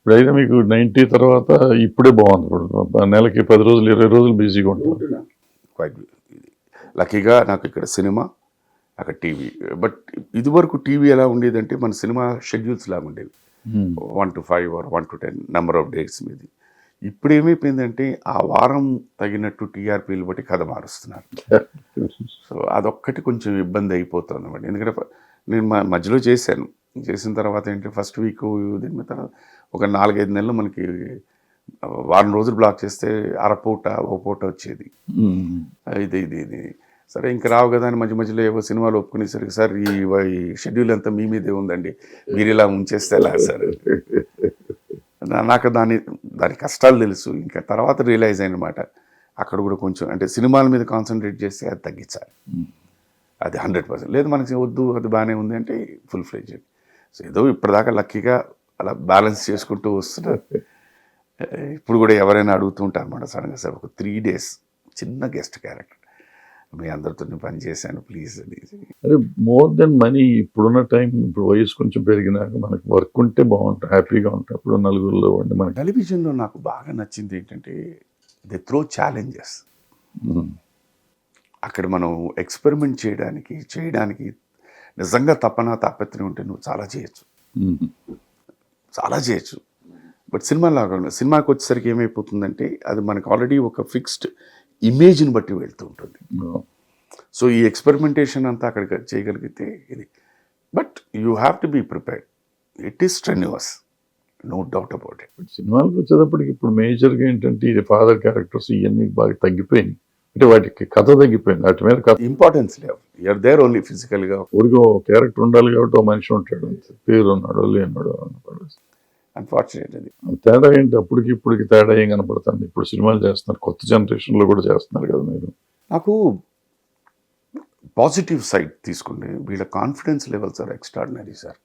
ఇప్పుడైతే మీకు నైన్టీ తర్వాత ఇప్పుడే బాగుంది ఇప్పుడు. నెలకి పది రోజులు ఇరవై రోజులు బిజీగా ఉంటాం క్వైట్ లక్కీగా నాకు ఇక్కడ సినిమా అక్కడ టీవీ. బట్ ఇదివరకు టీవీ ఎలా ఉండేదంటే మన సినిమా షెడ్యూల్స్ లాగా ఉండేవి. One two five or one two ten number of dates మీది. ఇప్పుడు ఏమైపోయిందంటే ఆ వారం తగినట్టు టీఆర్పీలు బట్టి కథ మారుస్తున్నారు. సో అదొక్కటి కొంచెం ఇబ్బంది అయిపోతుంది అనమాట ఎందుకంటే నేను మా మధ్యలో చేశాను. చేసిన తర్వాత ఏంటి ఫస్ట్ వీక్ దీని మీద తర్వాత ఒక నాలుగైదు నెలలు మనకి వారం రోజులు బ్లాక్ చేస్తే అరపూట ఓ పూట వచ్చేది. ఇది ఇది ఇది. సరే ఇంక రావు కదా అని మధ్య మధ్యలో ఏవో సినిమాలు ఒప్పుకునేసరికి సార్ ఈ షెడ్యూల్ అంతా మీ మీదే ఉందండి. మీరు ఇలా ఉంచేస్తే ఎలా సార్? నాకు దాని దాని కష్టాలు తెలుసు. ఇంకా తర్వాత రియలైజ్ అయినమాట. అక్కడ కూడా కొంచెం అంటే సినిమాల మీద కాన్సన్ట్రేట్ చేస్తే అది తగ్గించాలి. అది హండ్రెడ్ పర్సెంట్ లేదు మనకి వద్దు అది బాగానే ఉంది అంటే ఫుల్ ఫ్లెజ్ సో ఏదో ఇప్పటిదాకా లక్కీగా అలా బ్యాలెన్స్ చేసుకుంటూ వస్తున్నారు ఇప్పుడు కూడా ఎవరైనా అడుగుతూ ఉంటారు అన్నమాట సడన్గా సార్ ఒక త్రీ డేస్ చిన్న గెస్ట్ క్యారెక్టర్. మీ అందరితో పని చేశాను ప్లీజ్ అని. అదే మోర్ దెన్ మనీ ఇప్పుడున్న టైం ఇప్పుడు వయసు కొంచెం పెరిగినాక మనకి వర్క్ ఉంటే బాగుంటాం హ్యాపీగా ఉంటాం. ఇప్పుడు నలుగురిలో ఉండి మనకి టెలివిజన్లో నాకు బాగా నచ్చింది ఏంటంటే ది త్రో ఛాలెంజెస్. అక్కడ మనం ఎక్స్పెరిమెంట్ చేయడానికి చేయడానికి నిజంగా తపన తాపత్రయం ఉంటే నువ్వు చాలా చేయొచ్చు. చాలా చేయొచ్చు. బట్ సినిమా లాగా ఉండదు. సినిమాకి వచ్చేసరికి ఏమైపోతుందంటే అది మనకు ఆల్రెడీ ఒక ఫిక్స్డ్ ఇమేజ్ని బట్టి వెళ్తూ ఉంటుంది. సో ఈ ఎక్స్పెరిమెంటేషన్ అంతా అక్కడికి చేయగలిగితే ఇది. But you have to be prepared. It is strenuous. No doubt about it. సినిమాలకు వచ్చేటప్పటికి ఇప్పుడు మేజర్గా ఏంటంటే ఇది ఫాదర్ క్యారెక్టర్స్ ఇవన్నీ బాగా తగ్గిపోయినాయి. అంటే వాటికి కథ తగ్గిపోయింది. వాటి మీద కథ ఇంపార్టెన్స్ లేవు. యూఆర్ దేర్ ఓన్లీ ఫిజికల్గా ఊరిగా క్యారెక్టర్ ఉండాలి కాబట్టి ఒక మనిషి ఉంటాడు. పేరు ఉన్నాడు లేనాడు అన్ఫార్చునేట్ అది. తేడా ఏంటి? అప్పటికి ఇప్పటికి తేడా ఏం కనపడుతుంది? ఇప్పుడు సినిమాలు చేస్తున్నారు. కొత్త జనరేషన్లో కూడా చేస్తున్నారు కదా మీరు. నాకు పాజిటివ్ సైడ్ తీసుకుంటే వీళ్ళ confidence levels are extraordinary sir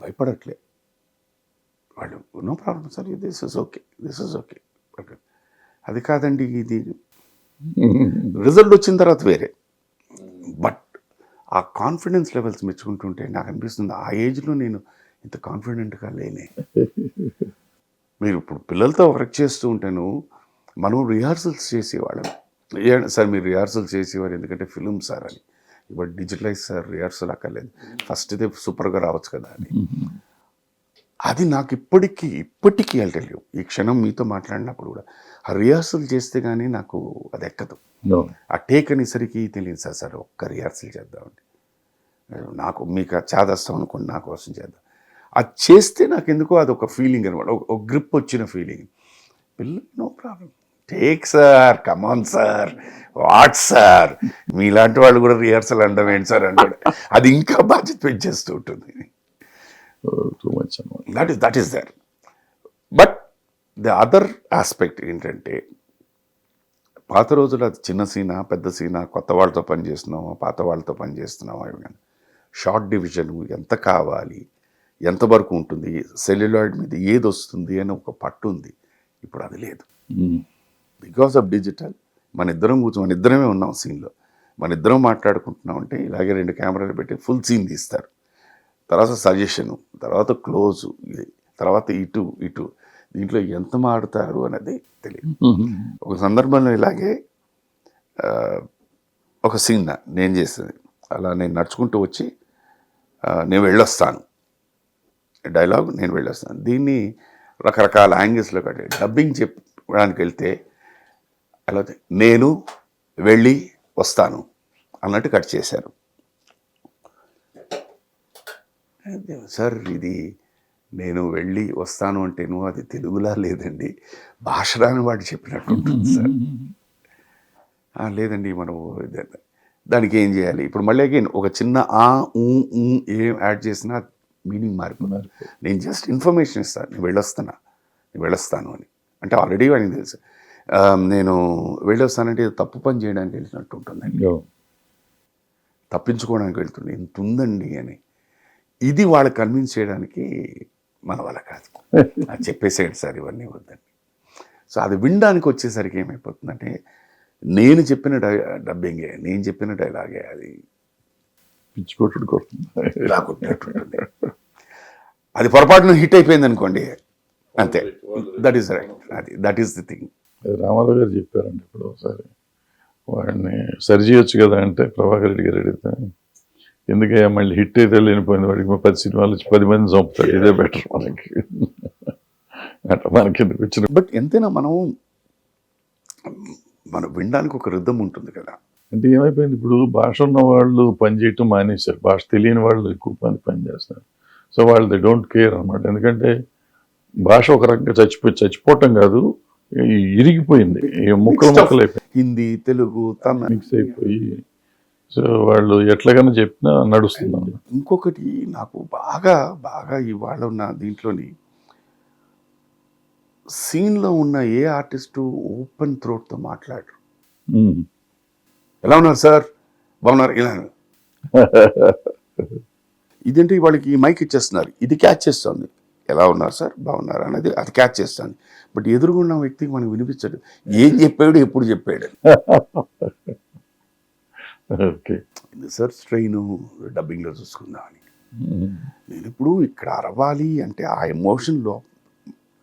భయపడట్లే. వాళ్ళు no problem sir this is okay this is okay okay అది కాదండి ఇది రిజల్ట్ వచ్చిన తర్వాత వేరే. బట్ ఆ కాన్ఫిడెన్స్ లెవెల్స్ మెచ్చుకుంటుంటే నాకు అనిపిస్తుంది ఆ ఏజ్లో నేను ఇంత కాన్ఫిడెంట్గా లేనే. మీరు ఇప్పుడు పిల్లలతో వర్క్ చేస్తూ ఉంటాను మనం రిహార్సల్స్ చేసేవాళ్ళం. సార్ మీరు రిహార్సల్ చేసేవారు ఎందుకంటే ఫిలిం సార్ అని. ఇప్పుడు డిజిటలైజ్ సార్ రిహార్సల్ అక్కర్లేదు. ఫస్ట్ ఇదే సూపర్గా రావచ్చు కదా అని. అది నాకు ఇప్పటికీ ఇప్పటికీ వెళ్ళలేవు ఈ క్షణం మీతో మాట్లాడినప్పుడు కూడా ఆ రిహార్సల్ చేస్తే కానీ నాకు అది ఎక్కదు. ఆ టేక్ అనేసరికి తెలియదు సార్ సార్ ఒక్క రిహార్సల్ చేద్దామండి నాకు మీకు చాదస్తాం అనుకోండి నా కోసం చేద్దాం. అది చేస్తే నాకు ఎందుకో అది ఒక ఫీలింగ్ అనమాట ఒక- గ్రిప్ వచ్చిన ఫీలింగ్. పిల్లలు no problem take sir come on sir what sir? మీలాంటి వాళ్ళు కూడా రిహార్సల్ అండం ఏంటి సార్? అంటాడు అది ఇంకా బాధ్యత పెంచేస్తూ ఉంటుంది. Too much that is that is there but the other aspect ఏంటంటే పాత రోజులు అది చిన్న సీనా పెద్ద సీనా కొత్త వాళ్ళతో పని చేస్తున్నామా పాత వాళ్ళతో పని చేస్తున్నామా ఇవి కానీ షార్ట్ డివిజన్ ఎంత కావాలి ఎంతవరకు ఉంటుంది సెల్యులాయిడ్ మీద ఏది వస్తుంది అని ఒక పట్టు ఉంది. ఇప్పుడు అది లేదు. బికాస్ ఆఫ్ డిజిటల్ మన ఇద్దరం కూర్చొని మన ఇద్దరమే ఉన్నాం సీన్లో మన ఇద్దరం మాట్లాడుకుంటున్నాం అంటే ఇలాగే రెండు కెమెరాలు పెట్టి ఫుల్ సీన్ తీస్తారు. తర్వాత సజెషను తర్వాత క్లోజు ఇది తర్వాత ఇటు ఇటు. దీంట్లో ఎంత మాడుతారు అనేది తెలియదు. ఒక సందర్భంలో ఇలాగే ఒక సీన్ నేను చేసేది. అలా నేను నడుచుకుంటూ వచ్చి నేను వెళ్ళొస్తాను. డైలాగ్ నేను వెళ్ళొస్తాను. దీన్ని రకరకాల యాంగిల్స్లో కట్టి డబ్బింగ్ చెప్పడానికి వెళ్తే అలా నేను వెళ్ళి వస్తాను అన్నట్టు కట్ చేశారు అదే సార్ ఇది నేను వెళ్ళి వస్తాను అంటేను అది తెలుగులా లేదండి భాష రాని వాడు చెప్పినట్టు ఉంటుంది సార్. "ఆ, లేదండి మనం దానికి ఏం చేయాలి? ఇప్పుడు మళ్ళీ అగైన్ ఒక చిన్న ఆ ఏం యాడ్ చేసినా మీనింగ్ మారిపోతుంది. నేను జస్ట్ ఇన్ఫర్మేషన్ ఇస్తాను నేను వెళ్ళొస్తానా నేను వెళ్ళొస్తాను అని. అంటే ఆల్రెడీ వాడికి తెలుసు. నేను వెళ్ళొస్తానంటే తప్పు పని చేయడానికి వెళ్ళినట్టు ఉంటుందండి. తప్పించుకోవడానికి వెళ్తుంది. ఇంత ఉందండి అని. ఇది వాళ్ళు కన్విన్స్ చేయడానికి మన వల్ల కాదు. అది చెప్పేసేయండి సార్ ఇవన్నీ వద్దండి. సో అది వినడానికి వచ్చేసరికి ఏమైపోతుందంటే నేను చెప్పిన డై డబ్బింగే నేను చెప్పిన డైలాగే అది పిచ్చి కొట్టుడు కొడుతుంది. ఇలా కొట్టినట్టు ఉంటుంది అది పొరపాటున హిట్ అయిపోయింది అనుకోండి అంతే. దట్ ఈస్ రైట్ అది that is the thing Rama Rao garu చెప్పారండి ఇప్పుడు ఒకసారి. వాడిని సరి చేయొచ్చు కదా అంటే ప్రభాకర్ రెడ్డి గారు అడిగితే ఎందుకయ్యా మళ్ళీ హిట్ అయితే లేనిపోయింది వాడికి? పది సినిమాలు వచ్చి పది మంది చంపుతాడు. ఇదే బెటర్ మనకి. అట్లా మనకి ఎందుకు వచ్చిన బట్ ఎంతైనా మనం మనం వినడానికి ఒక రిద్ధం ఉంటుంది కదా. అంటే ఏమైపోయింది? ఇప్పుడు భాష ఉన్న వాళ్ళు పని చేయటం మానేశారు. భాష తెలియని వాళ్ళు ఎక్కువ పని పని చేస్తారు. సో వాళ్ళు దే డోంట్ కేర్ అనమాట ఎందుకంటే భాష ఒక రకంగా చచ్చిపోయి చచ్చిపోవటం కాదు. ఇరిగిపోయింది. ముక్కలు. ముక్కలు అయిపోయి హిందీ తెలుగు తమిళ. మిక్స్ అయిపోయి సో వాళ్ళు ఎట్లాగైనా చెప్పినా నడుస్తుంది. ఇంకొకటి నాకు బాగా బాగా ఇవాళ ఉన్న దీంట్లోని సీన్లో ఉన్న ఏ ఆర్టిస్టు ఓపెన్ థ్రోట్తో మాట్లాడరు. ఎలా ఉన్నారు సార్? బాగున్నారు? ఇలా. ఇదేంటి వాళ్ళకి ఈ మైక్ ఇచ్చేస్తున్నారు? ఇది క్యాచ్ చేస్తుంది. ఎలా ఉన్నారు సార్? బాగున్నారు అనేది అది క్యాచ్ చేస్తుంది. బట్ ఎదురుగున్న వ్యక్తికి మనకు వినిపించడు ఏం చెప్పాడు ఎప్పుడు చెప్పాడు? ఓకే. సార్ స్ట్రెయిన్ డబ్బింగ్లో చూసుకుందామని. నేను ఇప్పుడు ఇక్కడ అరవాలి అంటే ఆ ఎమోషన్లో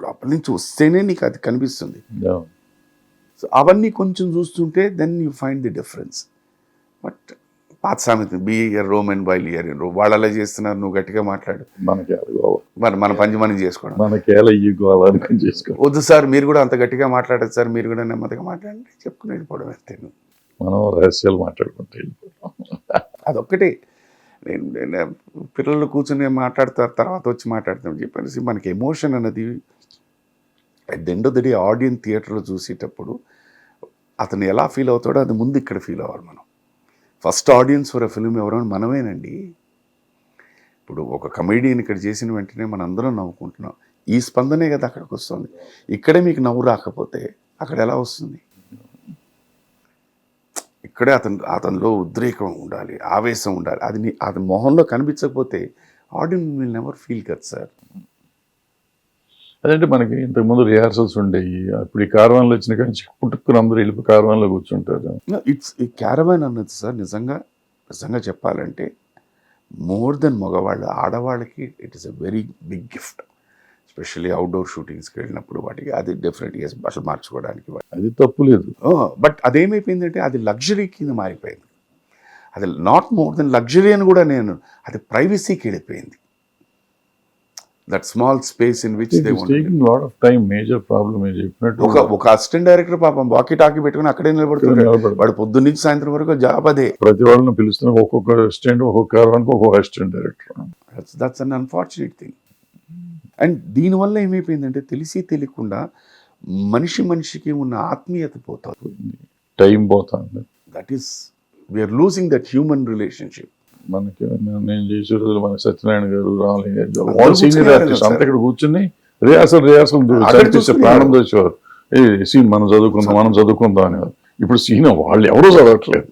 లోపల నుంచి వస్తేనే నీకు అది కనిపిస్తుంది. సో అవన్నీ కొంచెం చూస్తుంటే then you find the difference but పాత సామెత be here Rome and bile here వాళ్ళు అలా చేస్తున్నారు నువ్వు గట్టిగా మాట్లాడు. మరి మన పంచి మనం చేసుకోవడం. వద్దు సార్ మీరు కూడా అంత గట్టిగా మాట్లాడదు సార్ మీరు కూడా నెమ్మదిగా మాట్లాడండి చెప్పుకుని వెళ్ళిపోవడం అంతే. నువ్వు మనం రహస్యాలు మాట్లాడుకుంటే వెళ్ళిపోతాం. నేను నేను పిల్లలు కూర్చొని మాట్లాడతారు తర్వాత వచ్చి మాట్లాడతాం చెప్పేసి మనకి ఎమోషన్ అన్నది at the end of the day audience థియేటర్లో చూసేటప్పుడు అతను ఎలా ఫీల్ అవుతాడో అది ముందు ఇక్కడ ఫీల్ అవ్వాలి మనం. ఫస్ట్ ఆడియన్స్ ఫర్ ఫిల్మ్ ఎవరో మనమేనండి. ఇప్పుడు ఒక కమెడియన్ ఇక్కడ చేసిన వెంటనే మనం అందరం నవ్వుకుంటున్నాం. ఈ స్పందనే కదా అక్కడికి వస్తుంది. ఇక్కడే మీకు నవ్వు రాకపోతే అక్కడ ఎలా వస్తుంది? ఇక్కడే అతను అతనిలో ఉద్రేకం ఉండాలి ఆవేశం ఉండాలి. అది నీ అతని మొహంలో కనిపించకపోతే ఆడియన్స్ విల్ నెవర్ ఫీల్ కదా సార్. అదంటే మనకి ఇంతకుముందు రిహార్సల్స్ ఉండేవి. ఇప్పుడు ఈ కార్వాన్లు వచ్చిన కానీ పుట్టుకుని అందరూ వెళ్ళిపోయి కార్వాన్లో కూర్చుంటారు. ఇట్స్ ఈ క్యారవాన్ అన్నది సార్ నిజంగా నిజంగా చెప్పాలంటే మోర్ దెన్ మగవాళ్ళు ఆడవాళ్ళకి it is a very big gift especially outdoor షూటింగ్స్కి వెళ్ళినప్పుడు వాటికి అది డిఫరెంట్ ఎస్ బట్టలు మార్చుకోవడానికి అది తప్పు లేదు. బట్ అదేమైపోయిందంటే అది లగ్జరీ కింద మారిపోయింది. అది నాట్ మోర్ దెన్ లగ్జరీ అని కూడా నేను అది ప్రైవసీకి వెళ్ళిపోయింది that small space in which they taking lot of time major problem చెప్పినట్టు ఒక ఒక అసిస్టెంట్ డైరెక్టర్ పాపం వాకీ టాకీ పెట్టుకుని అక్కడే నిలబడుతున్నాడు నిలబడతాడు. వాడు పొద్దున్న నుంచి సాయంత్రం వరకు జాబ్ అదే. ప్రతి వాళ్ళని పిలుస్తున్న ఒక్కొక్క అసిస్టెంట్ ఒక్కొక్క assistant director. That's un unfortunate thing and దీనివల్ల ఏమైపోయిందంటే తెలిసి తెలియకుండా మనిషి మనిషికి ఉన్న ఆత్మీయత పోతుంది. టైం పోతుంది. That is we are losing that human relationship మనకి నేను- చేసే రోజులు మన సత్యనారాయణ గారు రామలింగ గారు సీనియర్ ఆర్టిస్ట్ అంతా ఇక్కడ కూర్చుని రిహార్సల్ రిహార్సల్ చూసుకునేవారు. ప్రాణం తెచ్చేవారు. ఏ సీన్ మనం చదువుకుందాం మనం చదువుకుందాం అనేవారు. ఇప్పుడు సీన్ వాళ్ళు ఎవరూ చదవట్లేదు.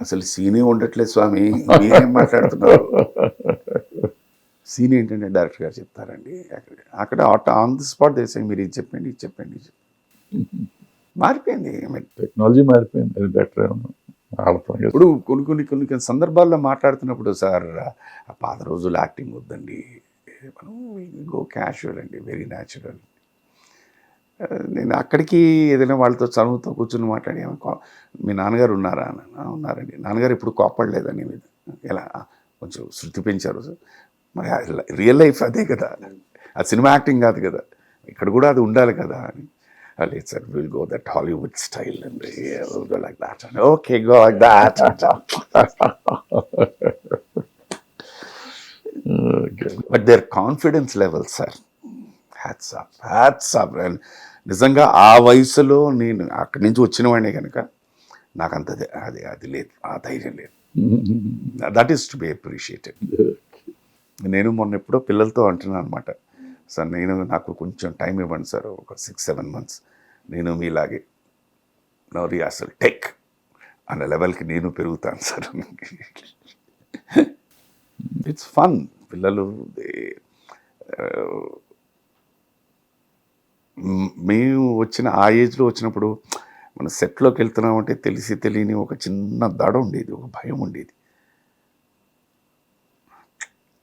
అసలు సీనే ఉండట్లేదు స్వామి మీరేం మాట్లాడుతున్నారు? సీన్ ఏంటంటే డైరెక్టర్ గారు చెప్తారండి. అక్కడ అక్కడ ఆట ఆన్ ది స్పాట్ దేశం మీరు ఇది చెప్పండి ఇది చెప్పండి. మారిపోయింది. టెక్నాలజీ మారిపోయింది. బెటర్. ఇప్పుడు కొన్ని కొన్ని కొన్ని కొన్ని సందర్భాల్లో మాట్లాడుతున్నప్పుడు సార్ ఆ పాత రోజులు యాక్టింగ్ వద్దండి. మనం గో క్యాషువల్ అండి వెరీ న్యాచురల్ నేను అక్కడికి ఏదైనా వాళ్ళతో చదువుతో కూర్చుని మాట్లాడి "ఏమో కో- మీ నాన్నగారు ఉన్నారా? అని "ఆ, ఉన్నారండి. నాన్నగారు ఇప్పుడు కోపడలేదని మీద. ఎలా? "ఆ, కొంచెం శృతి పెంచారు సార్. మరి రియల్ లైఫ్ అదే కదా. ఆ సినిమా యాక్టింగ్ కాదు కదా. ఇక్కడ కూడా అది ఉండాలి కదా అని. "ఆ, లేదు sir will go that Hollywood style అండి go like that okay go like that. But their confidence level sir hats up hats up and నిజంగా ఆ వయసులో నేను అక్కడి నుంచి వచ్చిన వాడినే కనుక నాకు అంత అది అది లేదు ఆ ధైర్యం లేదు. That is to be appreciated నేను మొన్న ఎప్పుడో పిల్లలతో అంటున్నాను అనమాట సార్ నేను నాకు కొంచెం టైం ఇవ్వండి సార్ ఒక సిక్స్ సెవెన్ మంత్స్. నేను మీలాగే నో అసలు టెక్ అన్న లెవెల్కి నేను పెరుగుతాను సార్. It's fun. పిల్లలు మేము వచ్చిన ఆ ఏజ్లో వచ్చినప్పుడు మన సెట్లోకి వెళ్తున్నామంటే తెలిసి తెలియని ఒక చిన్న దడ ఉండేది ఒక భయం ఉండేది.